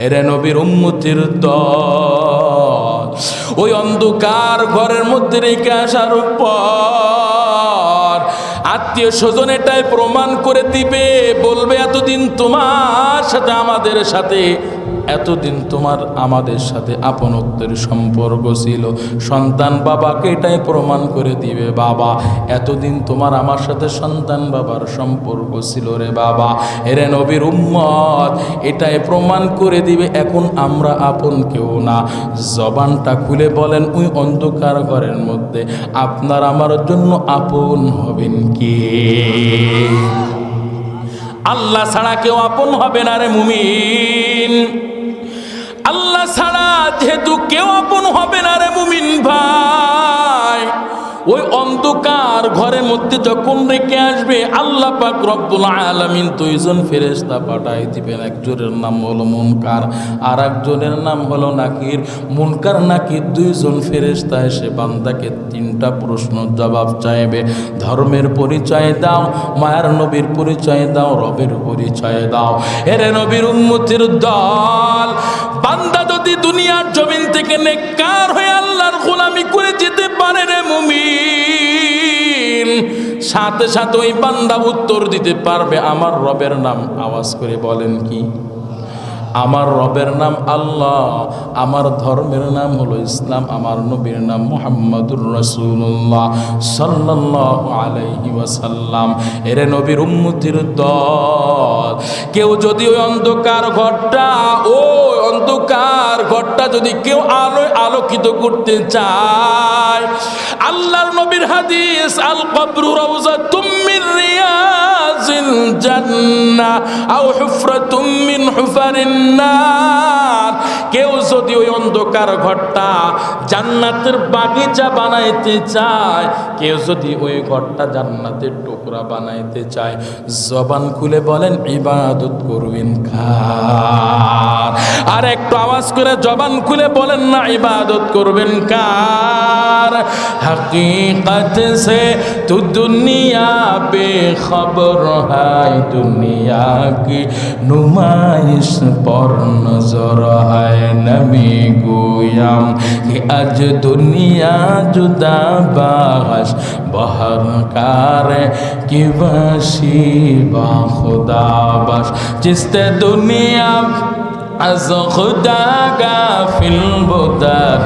এরে নবীর উম্মতির দল। ওই অন্ধকার ঘরের মধ্যে রেখে আসার পর আত্মীয় স্বজন এটাই প্রমাণ করে দিবে, বলবে, এতদিন তোমার সাথে আমাদের সাথে এতদিন তোমার আমাদের সাথে আপনত্বের সম্পর্ক ছিল। সন্তান বাবাকে এটাই প্রমাণ করে দিবে, বাবা। এতদিন তোমার আমার সাথে সন্তান বাবার সম্পর্ক ছিল রে বাবা। এরে নবীর উম্মত, এটাই প্রমাণ করে দিবে, এখন আমরা আপন কেউ না। জবানটা খুলে বলেন ওই অন্ধকার ঘরের মধ্যে, আপনার আমার জন্য আপন হবেন কে? আল্লাহ ছাড়া কেউ আপন হবে না রে মুমিন। ছাড়া যেহেতু কেউ আপন হবে না রে মুমিন ভাই। ওই অন্ধকার ঘরের মধ্যে যখন রেখে আসবে, আল্লাহ পাক রব্বুল আলামিন দুইজন ফেরেশতা পাঠাই দিবেন। একজনের নাম হলো মুনকার, আর একজনের নাম হলো নাকির। মুনকার, নাকির দুইজন ফেরেশতা এসে বান্দাকে তিনটা প্রশ্ন জবাব চাইবে। ধর্মের পরিচয় দাও, মায়ার নবীর পরিচয় দাও, রবের পরিচয় দাও। এরে নবীর উন্মতির দল, বান্দা যদি দুনিয়ার জমিন থেকে নেককার হয়ে আল্লাহর গোলামি করে যেতে পারে রে মুমিন। সাথে সাথে ওই বান্দা উত্তর দিতে পারবে, আমার রবের নাম। আওয়াজ করে বলেন কি? আমার রবের নাম আল্লাহ, আমার ধর্মের নাম হলো ইসলাম, আমার নবীর নাম মোহাম্মদুর রসুল্লাহ সাল্লাহ আলাইহি ওয়াসাল্লাম। এরে নবীর উম্মতির দল। কেউ যদি ওই অন্ধকার ঘরটা ও অন্ধকার ঘরটা যদি কেউ আলোয় আলোকিত করতে চায়, আল্লাহর নবীর হাদিস আল কবরু রওজা রিয়াজিল আও হুফরাতুম মিন হুফারিন কেউ যদি ওই অন্ধকার ঘরটা জান্নাতের বাগিচা বানাইতে চায়, কেউ যদি ওই ঘরটা জান্নাতের টুকরা বানাইতে চায়, জবান খুলে বলেন, ইবাদত করবেন কার? আর একটু আওয়াজ করে জবান খুলে বলেন, না, ইবাদত করবেন কার? হকীকত সে তু দুনিয়া বেখবর হ্যাঁ যায় তুমি আকি নুমাইস পর নজর হয় নমি গোয়াম। কি আজ দুনিয়া জুদা বাস বহর কারে কি বসি বা খুদা বাস জিস্তে দুনিয়া আজ খুদা গা ফিল بودن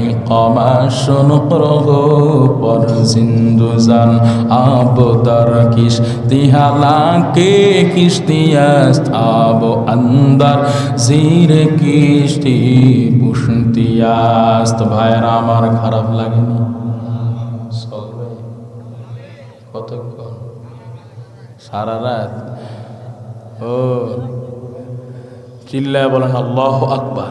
নিকমাশন প্রহ পর সিন্ধুজান আবদার কিস্তি হালাকে কিস্তিয়াস্ত আব আন্দার জির কিস্তি পুষ্টিয়াস্ত ভাইরা আমার খারাপ লাগেনি? চলবে? কতক্ষণ? সারা রাত? ও, চিল্লায় বলেন আল্লাহ আকবার।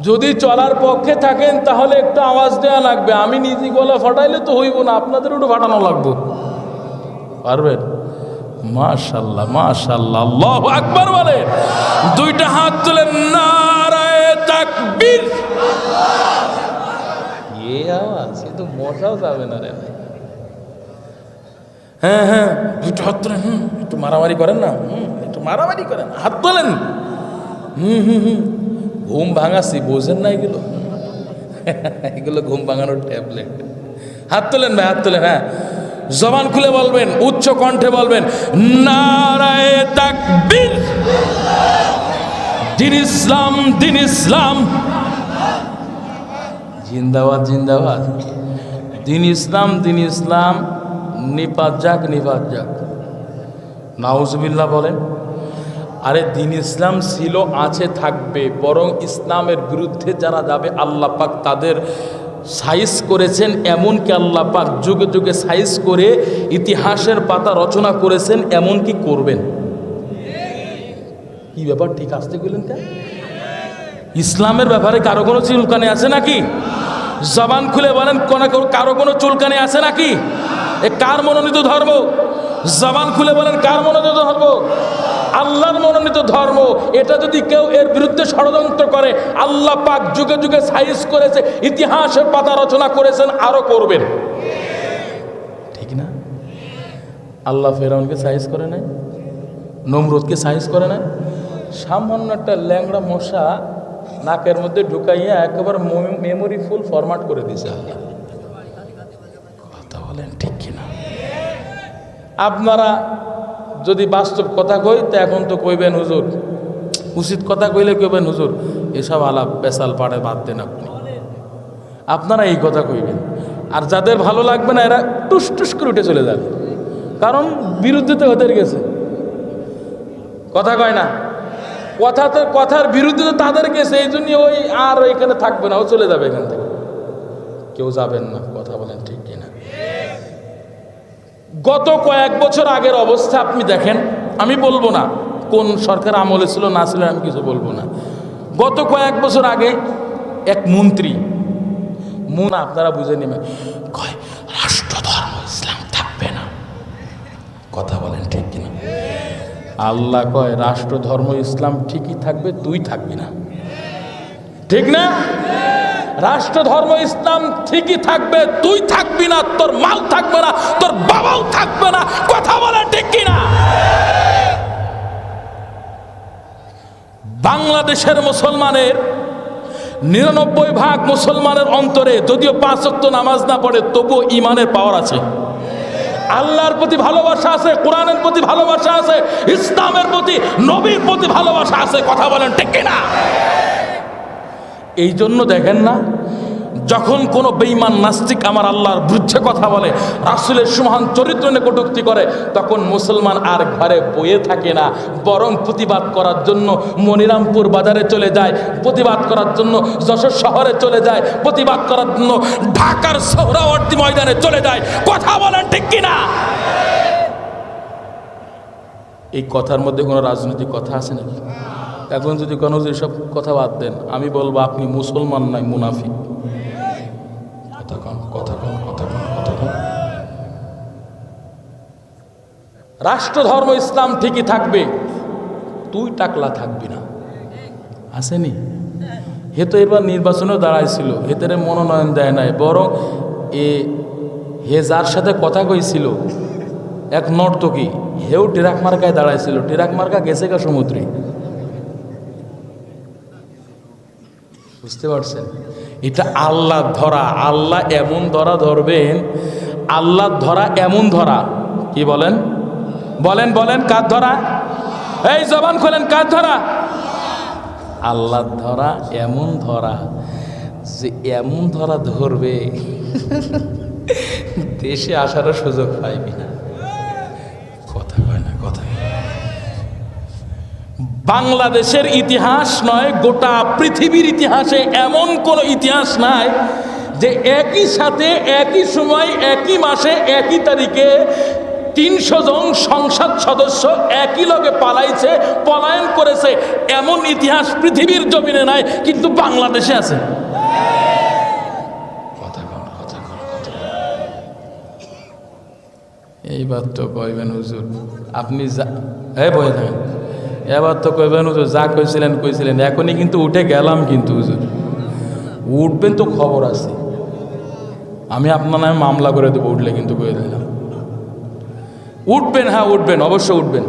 যদি চলার পক্ষে থাকেন, তাহলে একটু আওয়াজ দেওয়া লাগবে। আমি নিজে গলা ফাটাইলে তো হইব না, আপনাদের একটু ফাটানো লাগবে। পারবেন? মাশাল্লাহ মাশাল্লাহ, আল্লাহ আকবার বলে। দুইটা হাত তুলেন, নারায় তাকবীর। এ আওয়াজ কিন্তু মশাও যাবে না রে। হ্যাঁ হ্যাঁ একটু হাত তোলেন, হুম, একটু মারামারি করেন না, হুম, একটু মারামারি করেন, হাত তোলেন। হুম হুম হুম। ঘুম ভাঙাছি, বোঝেন না এগুলো। এগুলো ঘুম ভাঙানোর ট্যাবলেট হাত তোলেন ভাই, হাত তোলেন হ্যাঁ। জবান খুলে বলবেন, উচ্চ কণ্ঠে বলবেন, নারায় দিন ইসলাম দিন ইসলাম। জিন্দাবাদ জিন্দাবাদ। দিন ইসলাম দিন ইসলাম, নিপাত যাক নিপাত যাক। নাউজবিল্লা বলেন আরে দিন ইসলাম ছিল, আছে, থাকবে। বরং ইসলামের বিরুদ্ধে যারা যাবে, আল্লাহ পাক তাদের সাইজ করেছেন এমনকি আল্লাহ পাক যুগে যুগে সাইজ করে ইতিহাসের পাতা রচনা করেছেন, এমনকি করবেন। কি ব্যাপার, ঠিক আসতে গেলেন কেন? ইসলামের ব্যাপারে কারও কোনো চুলকানি আছে নাকি? জবান খুলে বলেন, কোনো কারও কোনো চুলকানি আছে নাকি? এ কার মনোনীত ধর্ম? জবান খুলে বলেন, কার মনোনীত ধর্ম? আল্লাহর মনোনীত ধর্ম। এটা যদি কেউ এর বিরুদ্ধে ষড়যন্ত্র করে, আল্লাহ পাক যুগে যুগে সাইজ করেছে, ইতিহাসের পাতা রচনা করেছেন, আরও করবেন। ঠিক না? আল্লাহ ফেরাউনকে সাইজ করে নাই নমরুদকে সাইজ করে নাই সামান্য একটা ল্যাংড়া মশা নাকের মধ্যে ঢুকাইয়া একেবারে মেমোরি ফুল ফরম্যাট করে দিছে আল্লাহ। কথা বলেন ঠিক কিনা? আপনারা যদি বাস্তব কথা কই, তা এখন তো কইবেন হুজুর। উচিত কথা কইলে কইবেন হুজুর, এসব আলাপ পেশাল পাড়ে বাদ দেন আপনি। আপনারা এই কথা কইবেন। আর যাদের ভালো লাগবে না, এরা টুস টুস করে উঠে চলে যাবে। কারণ বিরুদ্ধে তো ওদের গেছে। কথা কয় না? কথা তো, কথার বিরুদ্ধে তো তাদের গেছে, এই জন্য ওই আর এখানে থাকবে না, ও চলে যাবে এখান থেকে। কেউ যাবেন না, কথা বলেন ঠিক কিনা? গত কয়েক বছর আগের অবস্থা আপনি দেখেন, আমি বলব না কোন সরকার আমলে ছিল, না ছিল, আমি কিছু বলব না। গত কয়েক বছর আগে এক মন্ত্রী, মুন আপনারা বুঝে নেবেন, কয় রাষ্ট্র ধর্ম ইসলাম থাকবে না। কথা বলেন ঠিক কিনা? আল্লাহ কয় রাষ্ট্র ধর্ম ইসলাম ঠিকই থাকবে, তুই থাকবি না। ঠিক না? রাষ্ট্র ধর্ম ইসলাম ঠিকই থাকবে, তুই থাকবি না, তোর মাল থাকবে না, তোর বাবাও থাকবে না, কথা বলে ঠিক কিনা? বাংলাদেশের মুসলমানের নিরানব্বই ভাগ মুসলমানের অন্তরে যদিও পাঁচ ওয়াক্ত নামাজ না পড়ে, তবুও ইমানের পাওয়ার আছে। আল্লাহর প্রতি ভালোবাসা আছে, কোরআনের প্রতি ভালোবাসা আছে, ইসলামের প্রতি, নবীর প্রতি ভালোবাসা আছে, কথা বলেন ঠিক কিনা? এই জন্য দেখেন না, যখন কোনো বেঈমান নাস্তিক আমার আল্লাহর বিরুদ্ধে কথা বলে, রাসুলের সুমহান চরিত্র নিয়ে কটুক্তি করে, তখন মুসলমান আর ঘরে বয়ে থাকে না। বরং প্রতিবাদ করার জন্য মনিরামপুর বাজারে চলে যায়, প্রতিবাদ করার জন্য যশোর শহরে চলে যায়, প্রতিবাদ করার জন্য ঢাকার সৌরাবর্তী ময়দানে চলে যায়। কথা বলেন ঠিক কিনা? এই কথার মধ্যে কোনো রাজনৈতিক কথা আছে নাকি? এখন যদি কোনো যেসব কথা বাদ দেন আমি বলব আপনি মুসলমান নাই মুনাফিক। কথা কন কথা কন কথা কন কথা কন। রাষ্ট্র ধর্ম ইসলাম ঠিকই থাকবে তুই টাকলা থাকবি না। আসেনি? হে তো এবার নির্বাচনেও দাঁড়াইছিল হেতেরে মনোনয়ন দেয় নাই বরং এ হে যার সাথে কথা কইছিল এক নর্তকী হেও টিরাক মার্কায় দাঁড়াইছিল। টিরাক মার্কা গেছে গা সমুদ্রে। বুঝতে পারছেন? এটা আল্লাহ ধরা। আল্লাহ এমন ধরা ধরবেন আল্লাহ ধরা এমন ধরা। কি বলেন? বলেন বলেন, কার ধরা? এই জবান খোলেন, কার ধরা? আল্লাহ ধরা এমন ধরা যে এমন ধরা ধরবে, দেশে আসারও সুযোগ পাইবি না। কথা কয় না, কথা। বাংলাদেশের ইতিহাস নয়, গোটা পৃথিবীর ইতিহাসে এমন কোনো ইতিহাস নাই যে একই সাথে, একই সময়, একই মাসে, একই তারিখে তিনশো জন সংসদ সদস্য একই লগে পালাইছে, পলায়ন করেছে। এমন ইতিহাস পৃথিবীর জমিনে নাই, কিন্তু বাংলাদেশে আছে। এইবার তো কইবেন হুজুর, আপনি যা এই বয়ে থাকেন। এবার তো কইবেন হুজুর যা কইছিলেন কইছিলেন। এখনই কিন্তু উঠে গেলাম কিন্তু হুজুর। উঠবেন তো খবর আছে। আমি আপনার নামে মামলা করে দেবো উঠলে কিন্তু কয়ে দিলাম। উঠবেন হ্যাঁ উঠবেন অবশ্যই উঠবেন।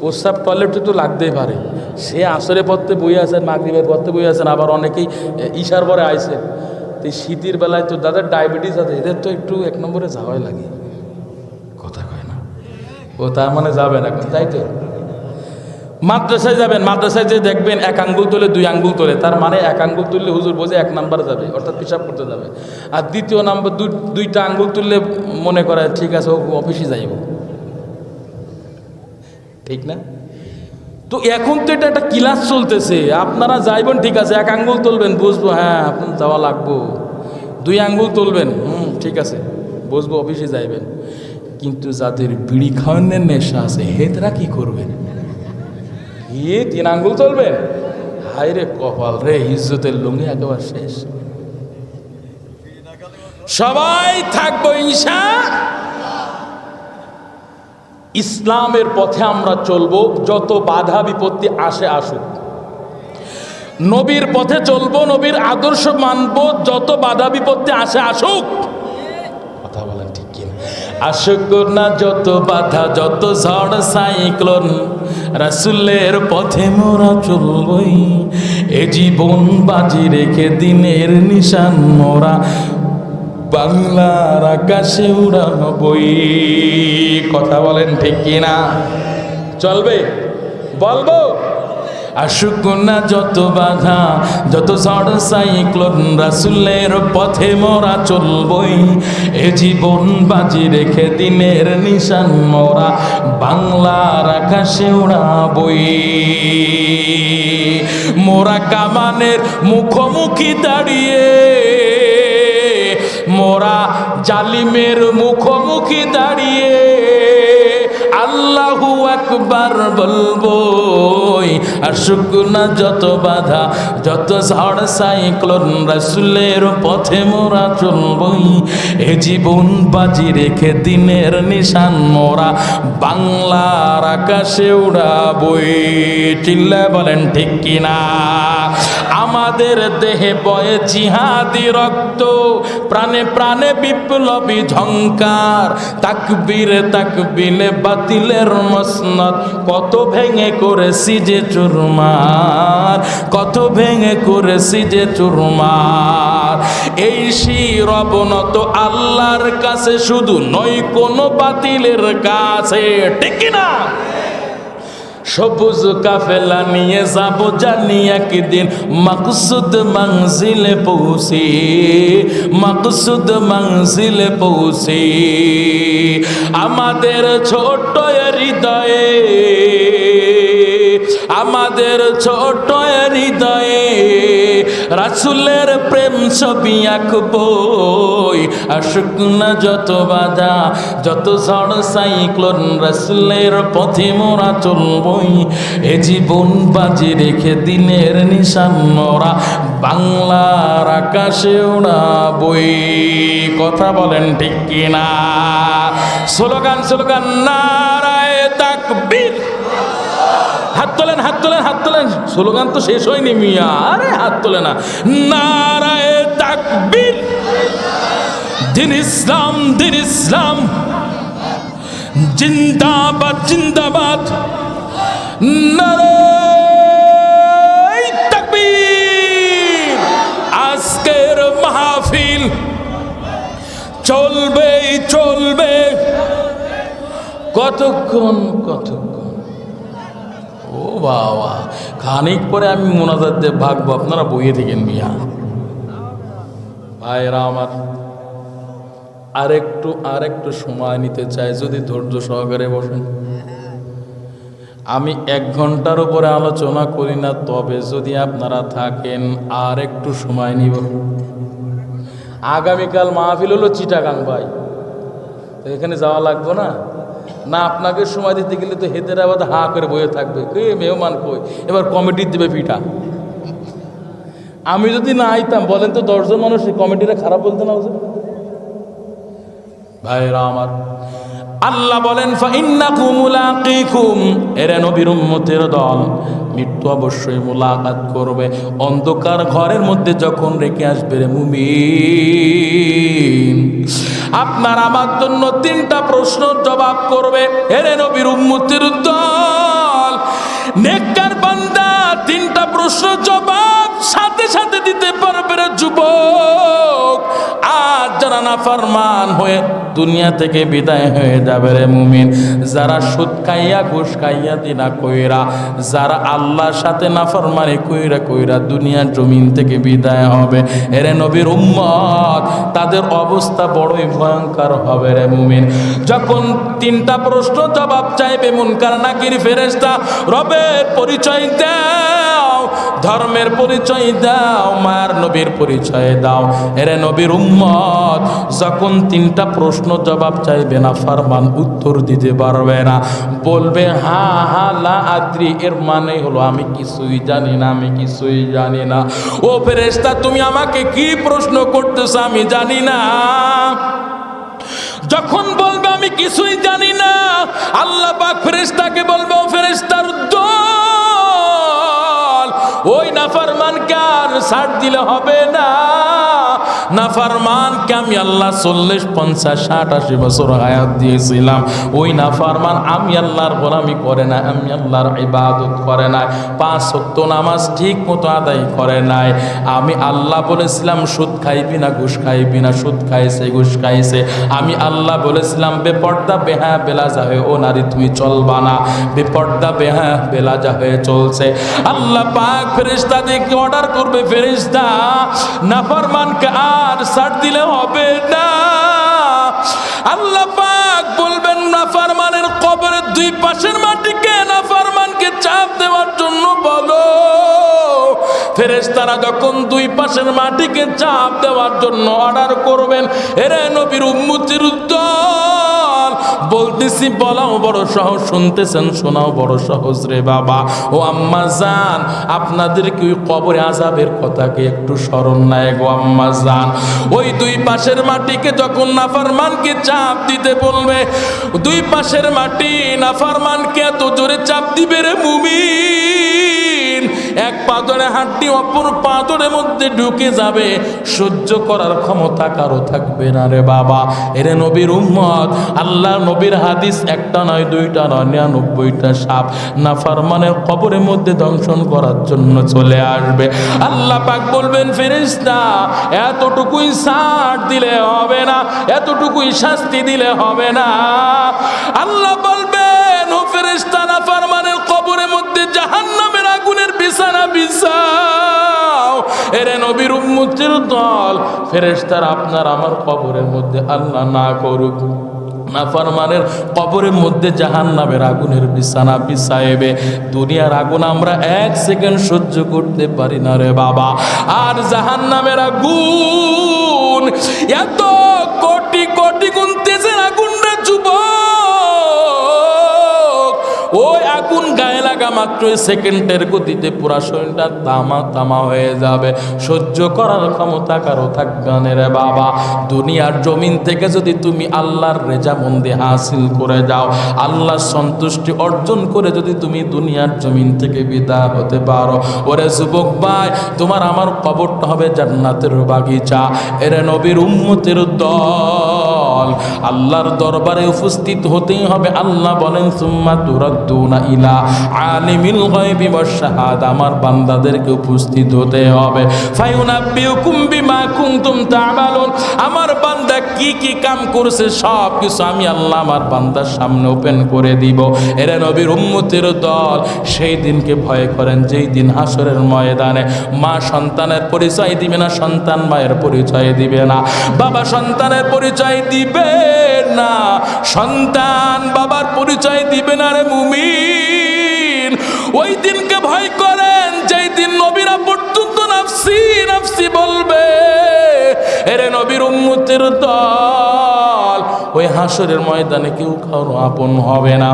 প্রস্রাব টয়লেটে তো লাগতেই পারে। সে আসরে পথে বই আছেন মাগরীবের পথে বই আছেন আবার অনেকেই এ, ঈশার পরে আইছে তো শীতের বেলায় তো যাদের ডায়াবেটিস আছে এদের তো একটু এক নম্বরে যাওয়াই লাগে। কথা কয় না। ও তার মানে যাবেন এখন তাই তো? মাদ্রাসায় যাবেন, মাদ্রাসায় যে দেখবেন এক আঙ্গুল তোলে, দুই আঙ্গুল তোলে। তার মানে এক আঙ্গুল তুললে হুজুর বোঝে এক নাম্বার যাবে, অর্থাৎ পেশাব করতে যাবে। আর দ্বিতীয় নাম্বার, দুই, দুইটা আঙ্গুল তুললে মনে করে, ঠিক আছে, ও অফিসে যাইব। ঠিক না? তো এখন তো এটা একটা ক্লাস চলতেছে। আপনারা যাইবেন, ঠিক আছে, এক আঙ্গুল তুলবেন, বুঝব হ্যাঁ আপনার যাওয়া লাগবো। দুই আঙ্গুল তুলবেন, হুম, ঠিক আছে, বুঝব, অফিসে যাইবেন। কিন্তু যাদের বিড়ি খাওয়ানোর নেশা আছে, হেতরা কি করবেন? কি তিন আঙ্গুল তুলবেন হাই রে কপাল রে, ইজ্জতের লুঙ্গি একেবারে শেষ। সবাই থাকব ইনশা ইসলামের পথে আমরা চলবো, যত বাধা বিপত্তি আসে আসুক। নবীর পথে চলবো, নবীর আদর্শ মানব, যত বাধা বিপত্তি আসে আসুক। কথা বলেন ঠিক কিনা? আসুক না যত বাধা, যত ঝড়, সাইক্লোন। রাসুলের পথে মোরা চলবই। এ জীবন বাজি রেখে দিনের নিশান মোরা। বাংলার আকাশে উড়াবই। কথা বলেন ঠিক কিনা? চলবে। বলব। আসুক না যত বাধা, যত ঝড় সাইক্লোন, রাসুলের পথে মোরা চলবই। এ জীবন বাজি রেখে দিনের নিশান মোরা, বাংলার আকাশে উড়াবই। মোরা কামানের মুখোমুখি দাঁড়িয়ে, মোরা জালিমের মুখোমুখি দাঁড়িয়ে আল্লাহু আকবার বলব আসুক না যত বাধা, যত ঝড় সাইক্লোন রাসুলের পথে মোরা চলবই, এ জীবন বাজি রেখে দিনের নিশান মোরা বাংলার আকাশে উড়াবই। চিল্লায় বলেন, ঠিক কিনা? আমাদের দেহে বয়ে জিহাদি রক্ত, প্রাণে প্রাণে বিপ্লবী ঝঙ্কার তাকবীরে তাকবিলে বাতিলের মসনদ। কত ভেঙে করেছি যে চুরমার, কত ভেঙে করেছি যে চুরমার। এই শির অবনত আল্লাহর কাছে শুধু নয়, কোনো বাতিলের কাছে, ঠিক না সবুজ কাফেলা নিয়ে যাব জানি একদিন। মাকসুদ মাংসিলে পৌঁছে, মাকসুদ মাংসিলে পৌঁছে। আমাদের ছোট হৃদয়ে আমাদের ছোট হৃদয়ে রাসুলের প্রেম ছবি আঁকবই আসুক না যত বাধা যত ঝড় সাইক্লোন রাসুলের পথে মোরা চলবই। এ জীবন বাজি রেখে দিনের নিশান মোরা, বাংলার আকাশে উড়াবই। কথা বলেন ঠিক কিনা? স্লোগান স্লোগান, নারায় তাকবীর। তোলেন, হাত তোলেন হাত তোলেন। স্লোগান তো শেষ হয়নি মিয়া। আরে হাত তোলে না। নারায় দিন ইসলাম দিন ইসলাম। জিন্দাবাদ জিন্দাবাদ। আজকের মাহফিল চলবে চলবে। কতক্ষণ কতক্ষণ? বাবা। খানিক পরে আমি মোনাজাত দিয়ে ভাগবো, আপনারা বইয়ে থাকেন মিয়া। ভাইরা আমার, আরেকটু আরেকটু সময় নিতে চাই, যদি ধৈর্য সহকারে বসেন। আমি এক ঘণ্টার উপরে আলোচনা করি না, তবে যদি আপনারা থাকেন আর একটু সময় নিব। আগামীকাল মাহফিল হলো চিটাগাং ভাই। এখানে যাওয়া লাগবে না? না, আপনাকে সময় দিতে গেলে তো হেদারাবাদ হা করে বয়ে থাকবে। কে মেহমান কই? এবার কমিটি দেবে পিঠা। আমি যদি না আইতাম, বলেন তো দশজন মানুষ এই কমিটিটা খারাপ বলতে না হুজুর? ভাইরা আমার, আল্লাহ বলেন ফাইন্নাকুম মুলাকিকুম এরা নবীর উম্মতের দল। মৃত্যু অবশ্যই মোলাকাত করবে। অন্ধকার ঘরের মধ্যে যখন রেখে আসবে রে মুমি আপনার আমার জন্য তিনটা প্রশ্ন জবাব করবে। হেরে নবীর উম্মতের দল, নেককার বান্দা, তিনটা প্রশ্ন জবাব সাথে দিতে পারবে রে যুবক। আর যারা নাফরমান হয়ে দুনিয়া থেকে বিদায় হয়ে যাবে রে মুমিন, যারা সুদ খাইয়া ঘুষ খাইয়া দিনা কইরা, যারা আল্লাহর সাথে নাফরমানি কইরা কইরা দুনিয়ার জমিন থেকে বিদায় হবে, এরে নবীর উম্মত, তাদের অবস্থা বড়ই ভয়ঙ্কর হবে রে মুমিন। যখন তিনটা প্রশ্ন জবাব চাইবে মুনকার নাকির ফেরেস্তা রবের পরিচয় দাও। ধর্মের পরিচয় দাও, মার নবীর পরিচয় দাও। এরে নবীর উম্মত, যখন তিনটা প্রশ্ন জবাব চাইবে না, ফারমান উত্তর দিতে পারবে না। বলবে, হা হা, লা আদ্রি। এর মানে হলো, আমি কিছুই জানি না, আমি কিছুই জানি না। ও ফেরেস্তা তুমি আমাকে কি প্রশ্ন করতেছো আমি জানি না। যখন বলবে, আমি কিছুই জানি না, আল্লাহ পাক ফেরেশতাকে বলবে, ও ফেরেশতার দল ওই নাফরমানকে আর ছাড় দিলে হবে না। নাফারমানকে আমি আল্লাহ চল্লিশ, পঞ্চাশ, ষাট, আশি বছর হায়াত দিয়েছিলাম। ওই নাফারমান আমি আল্লাহর গোলামি করে না আমি আল্লাহর ইবাদত করে না পাঁচ সত্য নামাজ ঠিক মতো আদায় করে নাই। আমি আল্লাহ বলেছিলাম, সুদ খাইবি না, ঘুষ খাইবি না, সুদ খাইছে, ঘুষ খাইছে। আমি আল্লাহ বলেছিলাম, বেপর্দা বেহা বেলা হয়ে, ও নারী, তুমি চলবা না। বেপর্দা বেহা বেলা হয়ে চলছে। আল্লাহ পাক ফেরেশতা দেখে অর্ডার করবে, ফেরেশতা, নাফরমানকে আর সার দিলে হবে না। আল্লাহ পাক বলবেন, নাফরমানের কবরের দুই পাশের মাটিকে নাফরমানকে চাপ দেওয়ার জন্য বলো। ফেরেশতারা যখন দুই পাশের মাটিকে চাপ দেওয়ার জন্য অর্ডার করবেন, এরে নবীর উম্মতির বলতেছি, বলাও বড় সহজ, শুনতেছেন, শোনাও বড় সহজ রে বাবা। ও আম্মা জান আপনাদেরকে ওই কবরে আজাবের কথাকে একটু স্মরণ নাই গো আম্মা জান? ওই দুই পাশের মাটিকে যখন নাফারমানকে চাপ দিতে বলবে, দুই পাশের মাটি নাফারমানকে এত জোরে চাপ দিবে রে মুমিন। এক পাদরে হাড্ডি অপর পাদরের মধ্যে ঢুকে যাবে। সহ্য করার ক্ষমতা কারও থাকবে না রে বাবা। এরে নবীর উম্মত আল্লাহ নবীর হাদিস একটা নয়, দুইটা নয়, নিরানব্বইটা সাপ নাফারমানের কবরের মধ্যে দংশন করার জন্য চলে আসবে। আল্লাহ পাক বলবেন, ফেরেশতা, এতটুকুই ছাড় দিলে হবে না, এতটুকুই শাস্তি দিলে হবে না। আল্লাহ বলবেন, ও ফেরেশতা, নাফারমানের কবরের মধ্যে আগুনের বিছানা বিছাও এরে নবীর দল আপনার আমার কবরের মধ্যে আল্লাহ না করুক। নাফারমানের কবরের মধ্যে জাহান নামের আগুনের বিছানা বিছাইবে দুনিয়ার আগুন আমরা এক সেকেন্ড সহ্য করতে পারি না রে বাবা। আর জাহান নামের আগুন, এত কোটি কোটি গুনতেছেন আগুন রে যুবক। ওই লাগা মাত্র সেকেন্ডের গতিতে পুরা শরীরটা তামা তামা হয়ে যাবে। সহ্য করার ক্ষমতা কারও থাকবে রে বাবা। দুনিয়ার জমিন থেকে যদি তুমি আল্লাহর রেজামন্দি হাসিল করে যাও, আল্লাহর সন্তুষ্টি অর্জন করে যদি তুমি দুনিয়ার জমিন থেকে বিদায় হতে পারো। ওরে যুবক ভাই, তোমার আমার কবরটা হবে জান্নাতের বাগিচা। এরে নবীর উম্মতের দল আল্লাহর দরবারে উপস্থিত হতেই হবে। আল্লাহ বলেন, সুম্মা তুরাদ্দুনা ইলা আলিমিল গায়বি ওয়াশ শাহাদা। আমার বান্দাদেরকে উপস্থিত হতে হবে। ফায়ুনাব্বিউকুম বিমা কুনতুম তা'মালুন। আমার বান্দা কি কি কাম করছে, সব কিছু আমি আল্লাহ আমার বান্দার সামনে ওপেন করে দিব। এরা নবীর উম্মতের দল। সেই দিনকে ভয় করেন, যেই দিন হাসরের ময়দানে। মা সন্তানের পরিচয় দিবে না, সন্তান মায়ের পরিচয় দিবে না। বাবা সন্তানের পরিচয় দিবে না। সন্তান বাবার পরিচয় দিবে না রে মুমিন। ওই দিনকে ভয় করেন, যেই দিন নবীরা পর্যন্ত নাফসি নাফসি বলবে, এরে নবীর উন্মুতির দল, ওই হাসরের ময়দানে কেউ কারও আপন হবে না।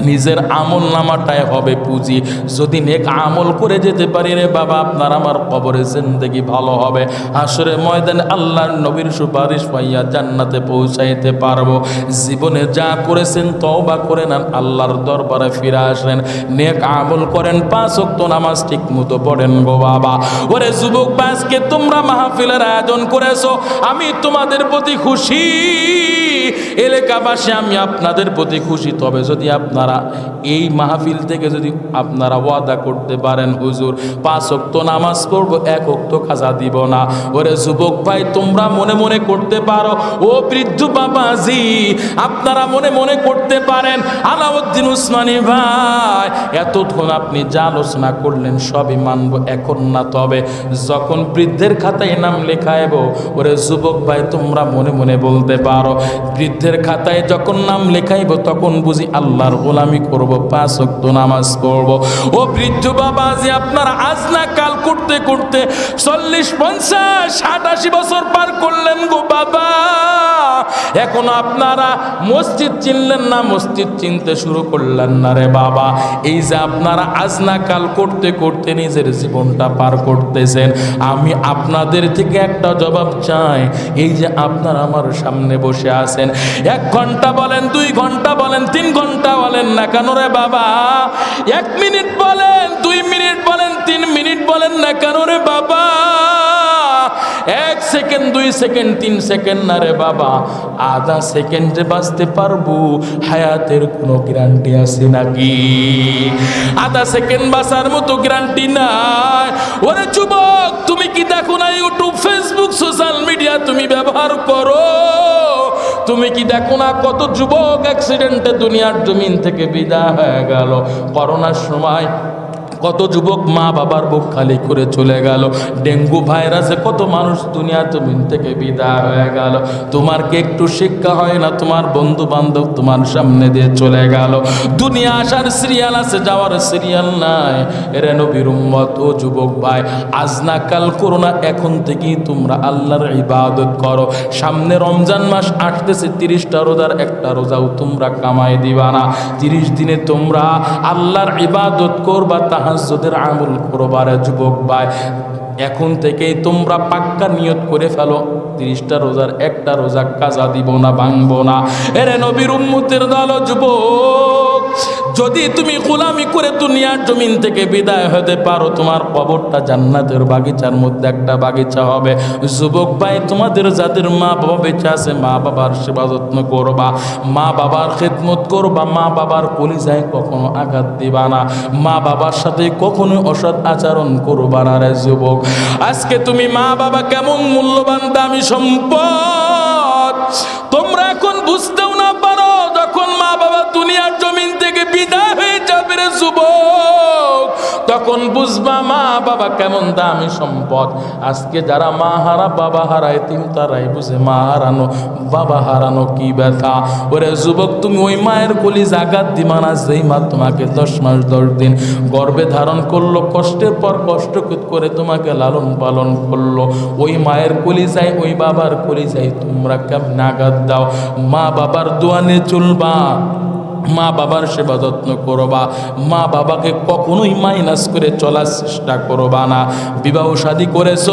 নিজের আমল নামাটাই হবে পুঁজি। যদি নেক আমল করে যেতে পারি রে বাবা, আপনার আমার কবরে জিন্দগি ভালো হবে। আসরে ময়দানে আল্লাহর নবীর সুপারিশ পাইয়া জান্নাতে পৌঁছাইতে পারব। জীবনে যা করেছেন, তওবা করে নেন, আল্লাহর দরবারে ফিরে আসেন। নেক আমল করেন, পাঁচ ওয়াক্ত নামাজ ঠিক মতো পড়েন গো বাবা। ওরে যুবক বাসকে, তোমরা মাহফিলের আয়োজন করেছ, আমি তোমাদের প্রতি খুশি। এলাকাবাসী, আমি আপনাদের প্রতি খুশি। তবে যদি আপনারা এই মাহফিল থেকে যদি আপনারা ওয়াদা করতে পারেন, হুজুর, পাঁচ অক্ত নামাজ পড়ব, এক অক্ত খাজা দিব না। ওরে যুবক ভাই, তোমরা মনে মনে করতে পারো, ও বৃদ্ধ বাবাজি, আপনারা মনে মনে করতে পারেন, আলাউদ্দিন উসমানী ভাই, এতক্ষণ আপনি যা আলোচনা করলেন সবই মানব, এখন না তবে যখন বৃদ্ধের খাতায় নাম লেখাইব, ওরে যুবক ভাই, তোমরা মনে মনে বলতে পারো, বৃদ্ধের খাতায় যখন নাম লেখাইব, তখন বুঝি আল্লাহর গোলামি করব, পাঁচ ওয়াক্ত নামাজ পড়ব। ও বৃদ্ধ বাবা, যে আপনারা আজ না কাল করতে করতে চল্লিশ, পঞ্চাশ ষাট আশি বছর পার করলেন গো বাবা। এখন আপনারা মসজিদ চিনলেন না, মসজিদ চিনতে শুরু করলেন না রে বাবা। এই যে আপনারা আজ না কাল করতে করতে নিজের জীবনটা পার করতেছেন, আমি আপনাদের থেকে একটা জবাব চাই। এই যে আপনারা আমার সামনে বসে আছেন, এক ঘণ্টা বলেন, দুই ঘণ্টা বলেন, তিন ঘণ্টা বলেন না কেন রে বাবা? এক মিনিট বলেন, দুই মিনিট বলেন, তিন মিনিট বলেন না কেন রে বাবা? এক সেকেন্ড, দুই সেকেন্ড, তিন সেকেন্ড না রে বাবা। আধা সেকেন্ডে বাঁচতে পারব, হায়াতের কোনো গ্যারান্টি আছে নাকি? আধা সেকেন্ড বাঁচার মতো গ্যারান্টি নাই। ওরে যুবক, তুমি কি দেখো না ইউটিউব, ফেসবুক, সোশ্যাল মিডিয়া তুমি ব্যবহার করো? তুমি কি দেখো না কত যুবক অ্যাক্সিডেন্টে দুনিয়ার জমিন থেকে বিদায় হয়ে গেল? করোনার সময় কত যুবক মা বাবার বুক খালি করে চলে গেল। ডেঙ্গু ভাইরাসে কত মানুষ দুনিয়া জমিন থেকে বিদায় হয়ে গেল। তোমার কি একটু শিক্ষা হয় না? তোমার বন্ধু বান্ধব তোমার সামনে দিয়ে চলে গেল। দুনিয়া আসার সিরিয়াল আছে, যাওয়ার সিরিয়াল নাই। এরে নবীর উম্মত, ও যুবক ভাই, আজ না কাল করো না এখন থেকেই তোমরা আল্লাহর ইবাদত করো। সামনে রমজান মাস আসতেছে, তিরিশটা রোজার একটা রোজাও তোমরা কামাই দিবা না। তিরিশ দিনে তোমরা আল্লাহর ইবাদত করবা তাহাজ্জুদের আমল করবার যুবক ভাই, এখন থেকেই তোমরা পাক্কা নিয়ত করে ফেলো, তিরিশটা রোজার একটা রোজা কাজা দিব না, ভাঙবো না। এরে নবীর উম্মতের দল, যুবক! যদি তুমি গোলামি করে দুনিয়ার জমিন থেকে বিদায় হতে পারো, তোমার কবরটা জান্নাতের বাগিচার মধ্যে একটা বাগিচা হবে। যুবক ভাই, তোমাদের যাদের মা বাবা বেঁচে আছে, মা বাবার সেবা যত্ন করবা, মা বাবার খেদমত করবা, মা বাবার কলিজায় কখনো আঘাত দিবা না। মা বাবার সাথে কখনো অসৎ আচরণ করবা না রে যুবক। আজকে তুমি মা বাবা কেমন মূল্যবান দামি সম্পদ? তোমরা এখন বুঝতেও না পারো মা বাবা দুনিয়ার জমিন থেকে বিদায় হয়ে যাবে রে যুবক। তখন বুঝবা মা বাবা কেমন দামি সম্পদ। আজকে যারা মা হারা, বাবা হারায় তিন তারাই বুঝে মা হারানো, বাবা হারানো কি ব্যথা। ওরে যুবক, তুমি ওই মায়ের কলি জাগাত দিবা না, যেই মা তোমাকে দশ মাস, দশ দিন গর্ভে ধারণ করল, কষ্টের পর কষ্ট করে তোমাকে লালন পালন করল। ওই মায়ের কলি যাই, ওই বাবার কলি যাই, তোমরা কেমন আঘাত দাও? মা বাবার দোয়ানে চলবা। মা বাবার সেবা যত্ন করবা। মা বাবাকে কখনোই মাইনাস করে চলার চেষ্টা করবা না। বিবাহ শাদী করেছ,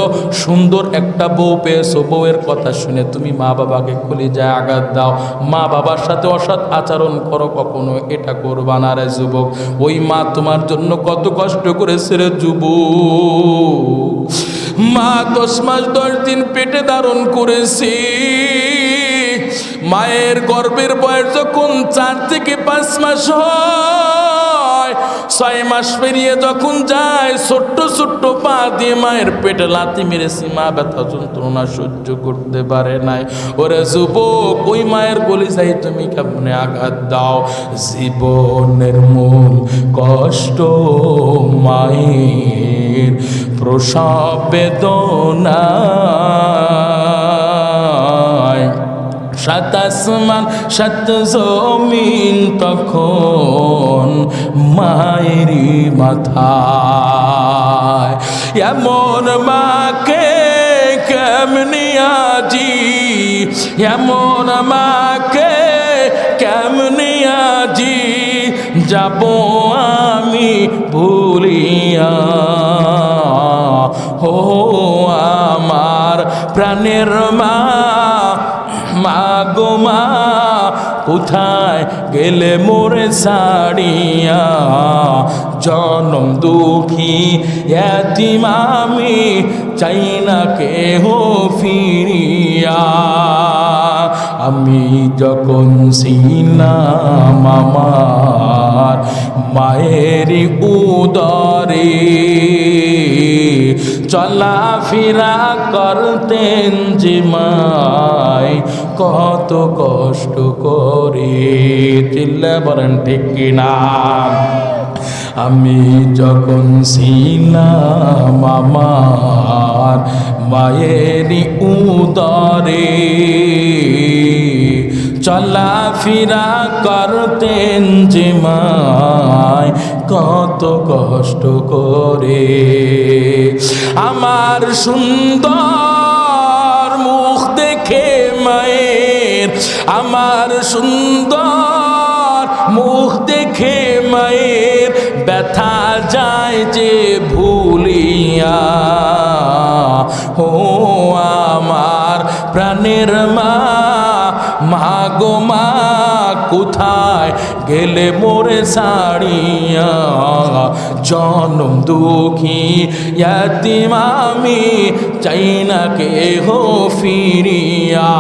সুন্দর একটা বউ পেয়েছ, বউয়ের কথা শুনে তুমি মা বাবাকে খুলে যায় আঘাত দাও। মা বাবার সাথে অসৎ আচরণ করো, কখনো এটা করবা না রে যুবক। ওই মা তোমার জন্য কত কষ্ট করেছে রে যুবক। মা দশ মাস দশ দিন পেটে ধারণ করেছি। মায়ের গর্ভের বয়স যখন চার থেকে পাঁচ মাস হয়, ছয় মাস পেরিয়ে যখন যায়, ছোট্ট ছোট্ট পা দিয়ে মায়ের পেটে লাথি মেরেছি মা ব্যথা যন্ত্রণা সহ্য করতে পারে নাই। ওরে যুবক, ওই মায়ের গলি যাই তুমি কেমনে আঘাত দাও? জীবনের মূল কষ্ট মায়ের প্রসব বেদনায় সাত আসমান, সাত জমিন তখন মায়েরই মাথায়। এমন মাকে কেমনি আজি? এমন মাকে কেমনি আজি? যাব আমি ভুলিয়া। হো আমার প্রাণের মা মা গো মা, কোথায় গেলে মোরে সাড়িয়া? জনম দুঃখী এতিম চাই না কেহ ফিরিয়া। আমি যখন ছিলাম আমার মায়েরই উদরে চলাফেরা করতেন মায় কত কষ্ট করে। চিল্লা বলেন, ঠিক কিনা আমি যখন ছিলাম আমার মায়েরই উদরে, চলাফেরা করতেন যে মায় কত কষ্ট করে। আমার সুন্দর মুখ দেখে মায়ের, আমার সুন্দর মুখ দেখে মায়ের ব্যথা যায় যে ভুলিয়া। ও আমার প্রাণের মা মা গো মা। কোথায় গেলে মোরে সাড়িয়া জনম দুঃখী ইয়াতিম চাই না কে হো ফিরিয়া।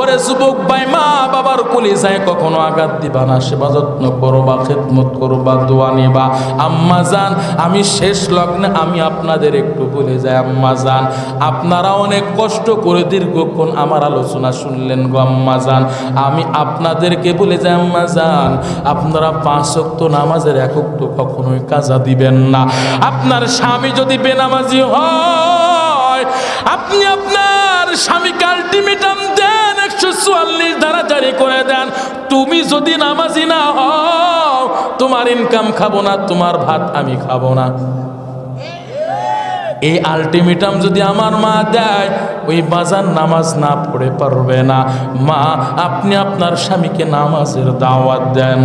ওরে যুবক ভাই, মা বাবার কুলি যায় কখনো আঘাত দিবা না, সেবা যত্ন করো করবা, খেদমত করবা, দোয়া নিবা। আম্মা জান আমি শেষ লগ্নে আমি আপনাদের একটু বলে যাই, আম্মা জান আপনারা অনেক কষ্ট করে দীর্ঘক্ষণ আমার আলোচনা শুনলেন গো, আম্মা জান আমি আপনাদেরকে বলে যাই, আম্মা জান আপনারা পাঁচ অক্ত নামাজের একক তো কখনোই কাজা দিবেন না। আপনার স্বামী যদি বেনামাজি হয়, আপনি আপনার স্বামীকে আলটিমেটাম চুয়াল্লিশ ধারা জারি করে দেন। তুমি যদি নামাজি না হও, তোমার ইনকাম খাব না, তোমার ভাত আমি খাব না। এই আলটিমেটাম যদি আমার মা দেয়, ওই বাজার নামাজ না পড়ে পারবে না। মা, আপনি আপনার স্বামীকে নামাজের দাওয়াত দেন।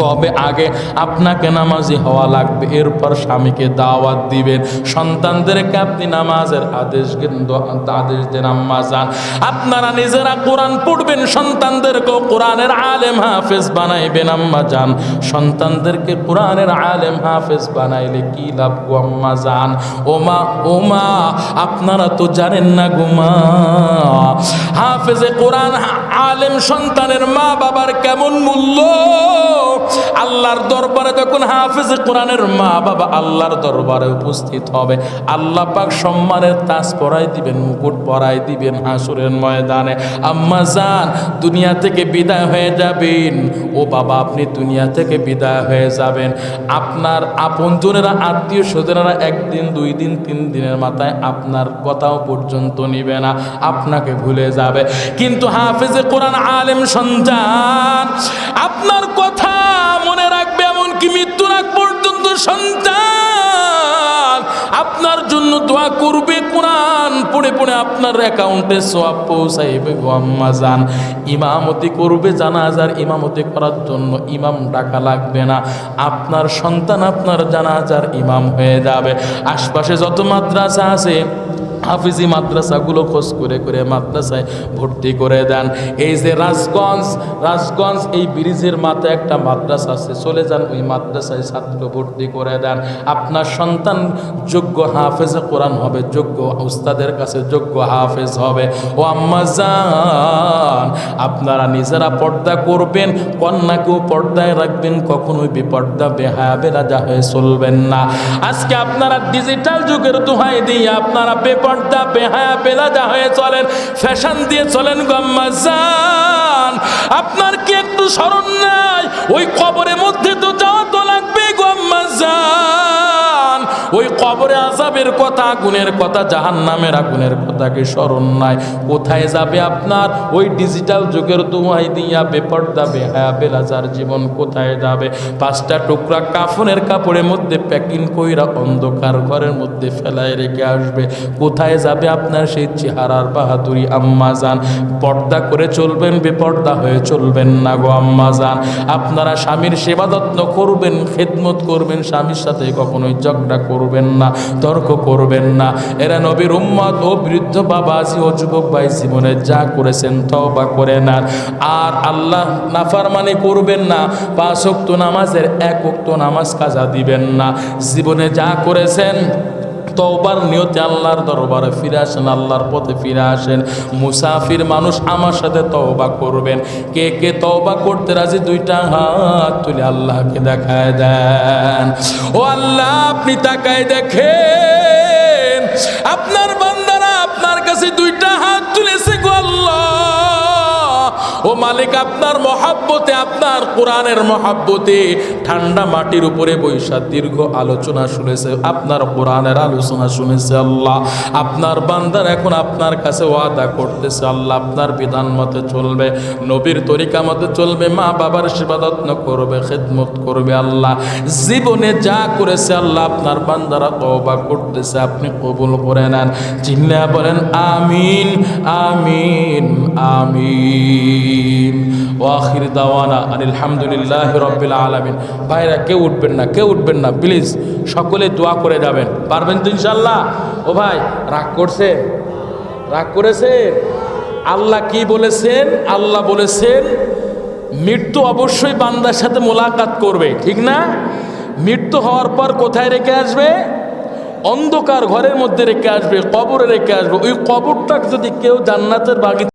তবে আগে আপনাকে নামাজি হওয়া লাগবে। এরপর স্বামীকে দাওয়াত দিবেন। সন্তানদেরকে আপনি নামাজের আদেশ আদেশ দেন আম্মা আপনারা নিজেরা কোরআন পড়বেন, সন্তানদেরকেও কোরআনের আলেম হাফেজ বানাইবেন আম্মা সন্তানদেরকে কোরআনের আলেম হাফেজ বানাইলে কি লাভ গো আম্মা ওমা ওমা আপনারা তো জানেন না গুমা হাফেজে কোরআন আলেম সন্তানের মা বাবার কেমন মূল্য? আল্লাহর দরবারে যখন হাফেজ কোরআনের মা বাবা আল্লাহর দরবারে উপস্থিত হবে, আল্লাহ পাক সম্মানের তাজ পরাই দিবেন, মুকুট পরাই দিবেন হাসুরের ময়দানে। আম্মা যান দুনিয়া থেকে বিদায় হয়ে যাবেন। ও বাবা, আপনি দুনিয়া থেকে বিদায় হয়ে যাবেন। আপনার আপনজনেরা আত্মীয় স্বজনেরা একদিন, দুই দিন, তিন দিনের মাথায় আপনার কথাও পর্যন্ত নিবে না, আপনাকে ভুলে যাবে। কিন্তু হাফেজে কোরআন আলেম সন্তান, আপনার কথা এমনকি মৃত্যুর আগ পর্যন্ত সন্তান? আপনার জন্য দোয়া করবে কোরআন। পড়ে পড়ে আপনার অ্যাকাউন্টে সোয়াব পৌঁছাইবে গো আম্মা যান ইমামতি করবে জানাজার ইমামতি করার জন্য ইমাম ডাকা লাগবে না। আপনার সন্তান আপনার জানাজার ইমাম হয়ে যাবে। আশপাশে যত মাদ্রাসা আছে হাফিজি মাদ্রাসাগুলো খোঁজ করে করে মাদ্রাসায় ভর্তি করে দেন। এই যে রাজগঞ্জ রাজগঞ্জ এই ব্রিজের মাথায় একটা মাদ্রাসা আছে, চলে যান, ওই মাদ্রাসায় ছাত্র ভর্তি করে দেন। আপনার সন্তান যোগ্য হাফেজে কোরআন হবে, যোগ্য উস্তাদের কাছে যোগ্য হাফেজ হবে। ও আম্মা যান আপনারা নিজেরা পর্দা করবেন, কন্যাকেও পর্দায় রাখবেন, কখনোই বিপর্দা বেহায়া বেরাজা হয়ে চলবেন না। আজকে আপনারা ডিজিটাল যুগের দোহাই দিয়ে আপনারা বেপর্দা বেহায়া বেলাদা হয়ে চলেন, ফ্যাশন দিয়ে চলেন গম্মা আপনার কি একটু স্মরণ নাই? ওই কবরের মধ্যে তো যাওয়া তো লাগবে গম্মা ওই কবরে আজাবের কথা, আগুনের কথা জাহান নামের আগুনের কথাকে স্মরণ নাই? কোথায় যাবে আপনার? ওই ডিজিটাল যুগের দোয়াই দিয়া বেপর্দা বেহায়া বেলাজার জীবন কোথায় যাবে? পাঁচটা টুকরা কাফনের কাপড়ের মধ্যে প্যাকিং কইরা অন্ধকার ঘরের মধ্যে ফেলায় রেখে আসবে। কোথায় যাবে আপনার সেই চেহারার বাহাদুরি আম্মা যান পর্দা করে চলবেন, বেপর্দা হয়ে চলবেন না গো আম্মা যান আপনারা স্বামীর সেবা যত্ন করবেন, খেদমত করবেন, স্বামীর সাথে কখনোই ঝগড়া করবেন না, তর্ক করবেন না। এরা নবীর উম্মত ও বৃদ্ধ বাবাজি ও যুবক ভাই জীবনে যা করেছেন তাও বা করে না আর আল্লাহ নাফারমানি করবেন না, পাঁচ নামাজের এক নামাজ কাজা দিবেন না। জীবনে যা করেছেন তওবার নিয়তে আল্লাহর দরবারে ফিরে আসেন, আল্লাহর পথে ফিরে আসেন। মুসাফির মানুষ আমার সাথে তওবা করবেন। কে কে তওবা করতে রাজি দুইটা হাত তুলে আল্লাহকে দেখায় দেন। ও আল্লাহ, আপনি তাকায় দেখেন, আপনার মালিক আপনার মহাব্বতে, আপনার কোরআনের মহাব্বতে। ঠান্ডা মাটির উপরে বৈশা দীর্ঘ আলোচনা শুনেছে, আপনার কোরআনের আলোচনা শুনেছে আল্লাহ। আপনার বান্দার এখন আপনার কাছে ওয়াদা করতেছে আল্লাহ, আপনার বিধান মতে চলবে, নবীর তরিকা মতে চলবে, মা বাবার সেবা যত্ন করবে, খেদমত করবে আল্লাহ। জীবনে যা করেছে আল্লাহ, আপনার বান্দারা তওবা করতেছে, আপনি কবুল করে নেন। চিল্লা বলেন, আমিন আমিন আমিন। ওয়াখির দাওয়ানা আলহামদুলিল্লাহ রব্বিল আলামিন। ভাইরা, কেউ উঠবেন না, কেউ উঠবেন না, প্লিজ সকলে দোয়া করে যাবেন। পারবেন তো ইনশাল্লাহ ও ভাই, রাগ করছে? রাগ করেছে? আল্লাহ কি বলেছেন? আল্লাহ বলেছেন, মৃত্যু অবশ্যই বান্দার সাথে মোলাকাত করবে, ঠিক না? মৃত্যু হওয়ার পর কোথায় রেখে আসবে? অন্ধকার ঘরের মধ্যে রেখে আসবে, কবরে রেখে আসবে। ওই কবরটা যদি কেউ জান্নাতের বাগিচা